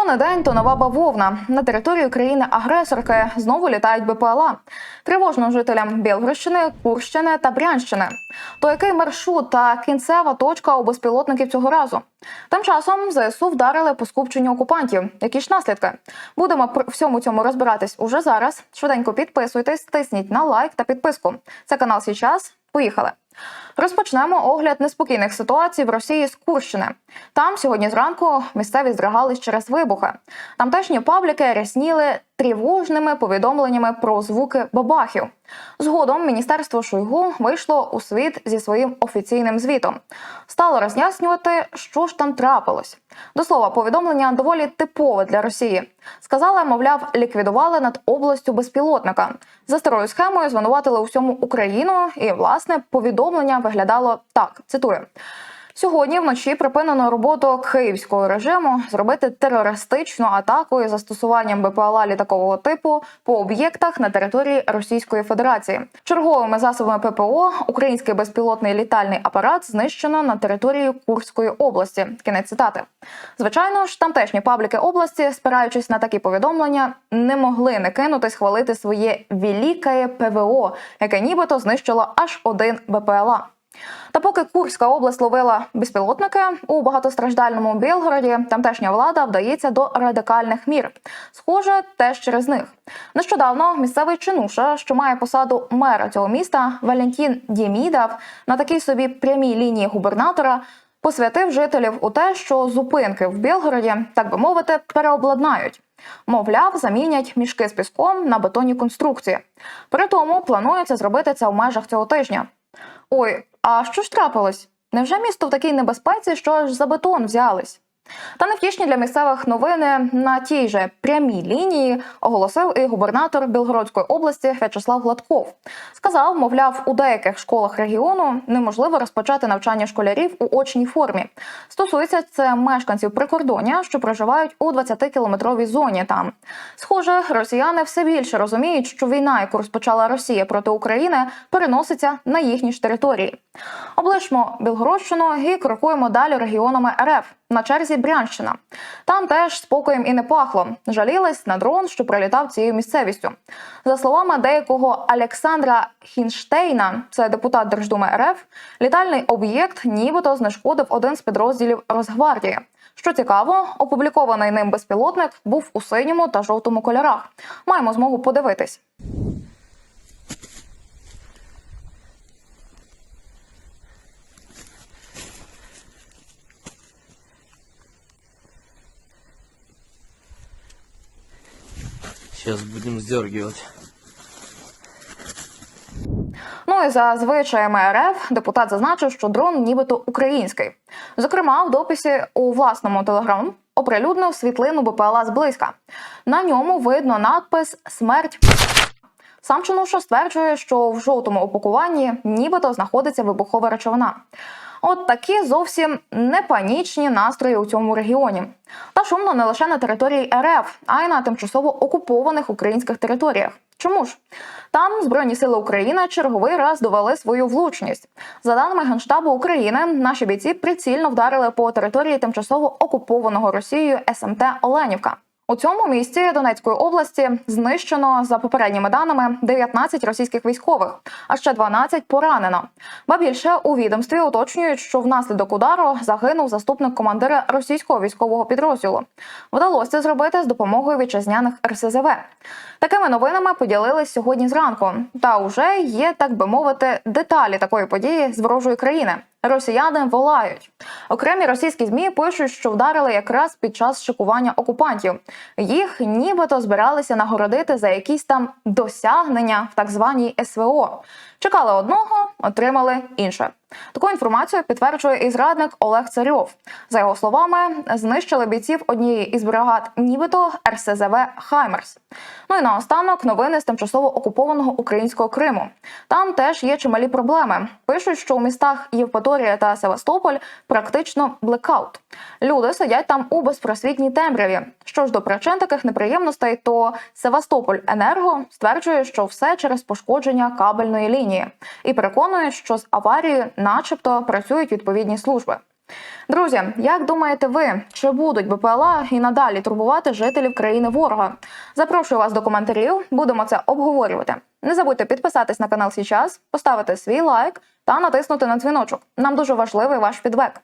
Що не день, то нова бавовна. На територію країни-агресорки знову літають БПЛА. Тривожно жителям Білгородщини, Курщини та Брянщини. То який маршрут та кінцева точка у безпілотників цього разу? Тим часом ЗСУ вдарили по скупченню окупантів. Які ж наслідки? Будемо при всьому цьому розбиратись уже зараз. Швиденько підписуйтесь, тисніть на лайк та підписку. Це канал Січас. Поїхали. Розпочнемо огляд неспокійних ситуацій в Росії з Курщини. Там сьогодні зранку місцеві здригались через вибухи. Тамтешні пабліки рясніли тривожними повідомленнями про звуки бабахів. Згодом міністерство Шойгу вийшло у світ зі своїм офіційним звітом. Стало роз'яснювати, що ж там трапилось. До слова, повідомлення доволі типове для Росії. Сказали, мовляв, ліквідували над областю безпілотника. За старою схемою звинуватили у всьому Україну, і власне повідомлення виглядало так: цитую. Сьогодні вночі припинено роботу київського режиму зробити терористичну атаку із застосуванням БПЛА літакового типу по об'єктах на території Російської Федерації. Черговими засобами ППО український безпілотний літальний апарат знищено на території Курської області. Кінець цитати. Звичайно ж, тамтешні пабліки області, спираючись на такі повідомлення, не могли не кинутись хвалити своє великає ПВО, яке нібито знищило аж один БПЛА. Та поки Курська область ловила безпілотники у багатостраждальному Білгороді, тамтешня влада вдається до радикальних мір. Схоже, теж через них. Нещодавно місцевий чинуша, що має посаду мера цього міста, Валентін Дємідав, на такій собі прямій лінії губернатора. Посвятив жителів у те, що зупинки в Білгороді, так би мовити, переобладнають. Мовляв, замінять мішки з піском на бетонні конструкції. При тому планується зробити це в межах цього тижня. Ой, а що ж трапилось? Невже місто в такій небезпеці, що аж за бетон взялись? Та невтішні для місцевих новини на тій же прямій лінії оголосив і губернатор Білгородської області В'ячеслав Гладков. Сказав, мовляв, у деяких школах регіону неможливо розпочати навчання школярів у очній формі. Стосується це мешканців прикордоння, що проживають у 20-кілометровій зоні. Там схоже, росіяни все більше розуміють, що війна, яку розпочала Росія проти України, переноситься на їхні ж території. Облишмо Білгородщину і крокуємо далі регіонами РФ. На черзі Брянщина. Там теж спокоєм і не пахло. Жалілись на дрон, що прилітав цією місцевістю. За словами деякого Олександра Хінштейна, це депутат Держдуми РФ, літальний об'єкт нібито знешкодив один з підрозділів Росгвардії. Що цікаво, опублікований ним безпілотник був у синьому та жовтому кольорах. Маємо змогу подивитись. Сейчас будем сдергивать. Ну і за звичаями РФ депутат зазначив, що дрон нібито український. Зокрема, в дописі у власному телеграм оприлюднив світлину БПЛА зблизька. На ньому видно надпис Смерть. Сам Чонуша стверджує, що в жовтому упакуванні нібито знаходиться вибухова речовина. От такі зовсім не панічні настрої у цьому регіоні. Та шумно не лише на території РФ, а й на тимчасово окупованих українських територіях. Чому ж там Збройні сили України черговий раз довели свою влучність? За даними Генштабу України, наші бійці прицільно вдарили по території тимчасово окупованого Росією СМТ Оленівка. У цьому місті Донецької області знищено за попередніми даними 19 російських військових, а ще 12 поранено. Ба більше у відомстві уточнюють, що внаслідок удару загинув заступник командира російського військового підрозділу. Вдалося зробити з допомогою вітчизняних РСЗВ. Такими новинами поділились сьогодні зранку. Та вже є, так би мовити, деталі такої події з ворожої країни. Росіяни волають. Окремі російські змі пишуть, що вдарили якраз під час шикування окупантів. Їх нібито збиралися нагородити за якісь там досягнення в так званій СВО. Чекали одного, отримали інше. Таку інформацію підтверджує і зрадник Олег Царьов. За його словами, знищили бійців однієї із бригад, нібито РСЗВ Хаймерс. Ну і наостанок новини з тимчасово окупованого українського Криму. Там теж є чималі проблеми. Пишуть, що у містах Євпаторія та Севастополь практично блекаут. Люди сидять там у безпросвітній темряві. Що ж до причин таких неприємностей, то Севастополь Енерго стверджує, що все через пошкодження кабельної лінії, і переконує, що з аварією, начебто, працюють відповідні служби. Друзі, як думаєте ви, чи будуть БПЛА і надалі турбувати жителів країни ворога? Запрошую вас до коментарів, будемо це обговорювати. Не забудьте підписатись на канал сейчас, поставити свій лайк та натиснути на дзвіночок. Нам дуже важливий ваш фідбек.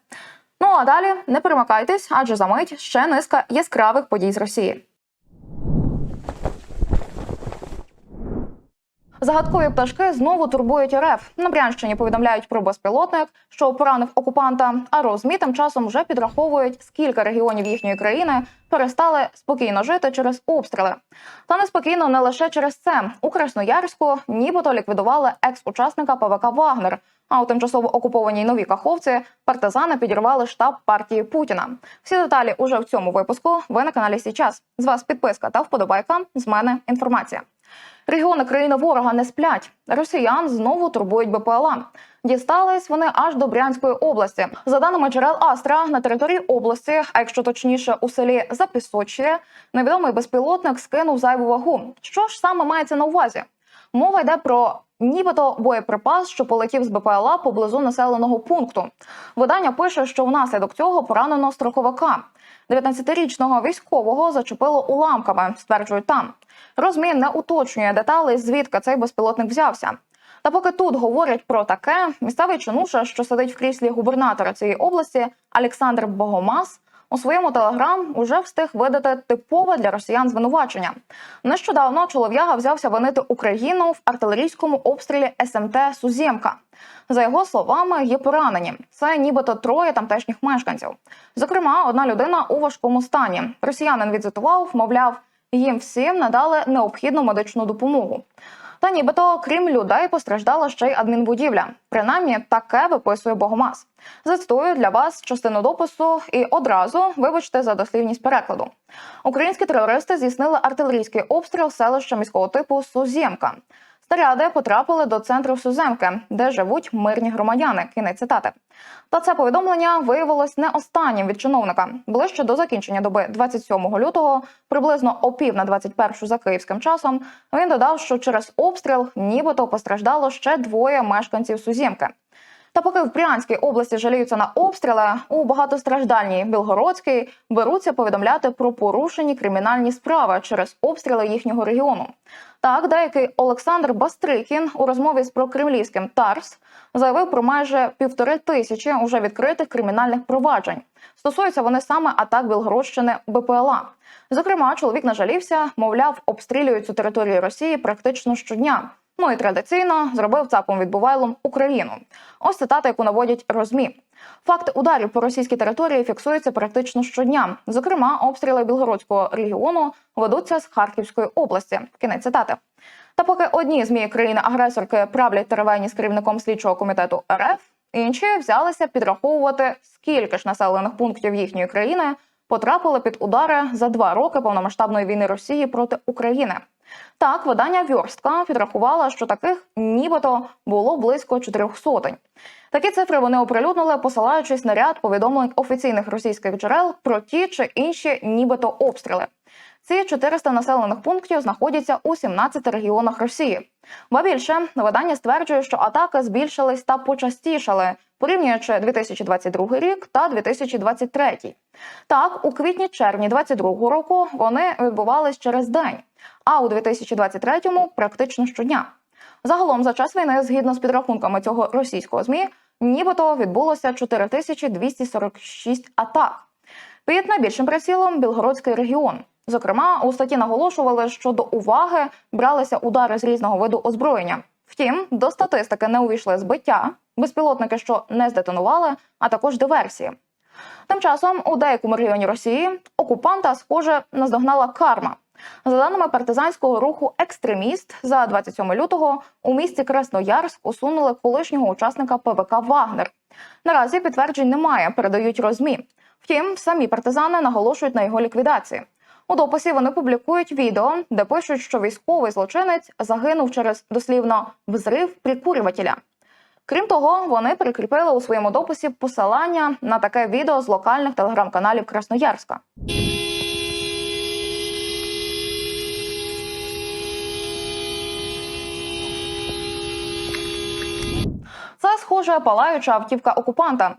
Ну а далі не перемикайтесь, адже за мить ще низка яскравих подій з Росії. Загадкові пташки знову турбують РФ. На Брянщині повідомляють про безпілотник, що поранив окупанта. А розмі тим часом вже підраховують, скільки регіонів їхньої країни перестали спокійно жити через обстріли. Та неспокійно не лише через це. У Красноярську нібито ліквідували екс-учасника ПВК Вагнер. А у тимчасово окупованій новій Каховці партизани підірвали штаб партії Путіна. Всі деталі уже в цьому випуску. Ви на каналі Січас. З вас підписка та вподобайка. З мене інформація. Регіони країни ворога не сплять. Росіян знову турбують БПЛА. Дістались вони аж до Брянської області. За даними джерел Астра, на території області, а якщо точніше у селі Запісочє, невідомий безпілотник скинув зайву вагу. Що ж саме мається на увазі? Мова йде про нібито боєприпас, що полетів з БПЛА поблизу населеного пункту. Видання пише, що внаслідок цього поранено страховика. 19-річного військового зачепило уламками, стверджують там. Розмі не уточнює деталей, звідки цей безпілотник взявся. Та поки тут говорять про таке, місцевий чинуша, що сидить в кріслі губернатора цієї області, Олександр Богомаз, у своєму телеграм уже встиг видати типове для росіян звинувачення. Нещодавно чолов'яга взявся винити Україну в артилерійському обстрілі СМТ Сузємка. За його словами, є поранені. Це нібито троє тамтешніх мешканців. Зокрема, одна людина у важкому стані. Росіянин відзвітував, мовляв, їм всім надали необхідну медичну допомогу. Та нібито, крім людей, постраждала ще й адмінбудівля. Принаймні, таке виписує Богомаз. Зацитую для вас частину допису і одразу вибачте за дослівність перекладу. Українські терористи здійснили артилерійський обстріл селища міського типу Сузємка. Снаряди потрапили до центру Суземки, де живуть мирні громадяни. Кінець цитати. Та це повідомлення виявилось не останнім від чиновника. Ближче до закінчення доби 27 лютого, приблизно о пів на 21 за київським часом, він додав, що через обстріл нібито постраждало ще двоє мешканців Сузємки. Та поки в Брянській області жаліються на обстріли, у багатостраждальній Білгородській беруться повідомляти про порушені кримінальні справи через обстріли їхнього регіону. Так, деякий Олександр Бастрикін у розмові з прокремлівським Тарс заявив про майже півтори тисячі уже відкритих кримінальних проваджень. Стосуються вони саме атак Білгородщини БПЛА. Зокрема, чоловік нажалівся, мовляв, обстрілюють цю територію Росії практично щодня. Ну і традиційно зробив цапом відбувайлом Україну. Ось цитата, яку наводять розмі. Факти ударів по російській території фіксуються практично щодня. Зокрема, обстріли Білгородського регіону ведуться з Харківської області. Кінець цитати. Та поки одні змі країни-агресорки правлять теревені з керівником слідчого комітету РФ, інші взялися підраховувати, скільки ж населених пунктів їхньої країни потрапили під удари за два роки повномасштабної війни Росії проти України. Так, видання Вьорстка підрахувала, що таких нібито було близько чотирьох сотень. Такі цифри вони оприлюднили, посилаючись на ряд повідомлень офіційних російських джерел про ті чи інші нібито обстріли. Ці 400 населених пунктів знаходяться у 17 регіонах Росії. Ба більше видання стверджує, що атаки збільшились та почастішали, порівнюючи 2022 рік та 2023. Так, у квітні-червні 2022 року вони відбувались через день, а у 2023-му практично щодня. Загалом за час війни, згідно з підрахунками цього російського змі, нібито відбулося 4246 атак. Під найбільшим прицілом Білгородський регіон. Зокрема, у статті наголошували, що до уваги бралися удари з різного виду озброєння. Втім, до статистики не увійшли збиття, безпілотники, що не здетонували, а також диверсії. Тим часом у деякому регіоні Росії окупанта, схоже, наздогнала карма. За даними партизанського руху Екстреміст, за 27 лютого у місті Красноярськ усунули колишнього учасника ПВК Вагнер. Наразі підтверджень немає, передають розмі. Втім, самі партизани наголошують на його ліквідації. У дописі вони публікують відео, де пишуть, що військовий злочинець загинув через дослівно взрив прикурювателя. Крім того, вони прикріпили у своєму дописі посилання на таке відео з локальних телеграм-каналів Красноярська. Це схоже палаюча автівка окупанта.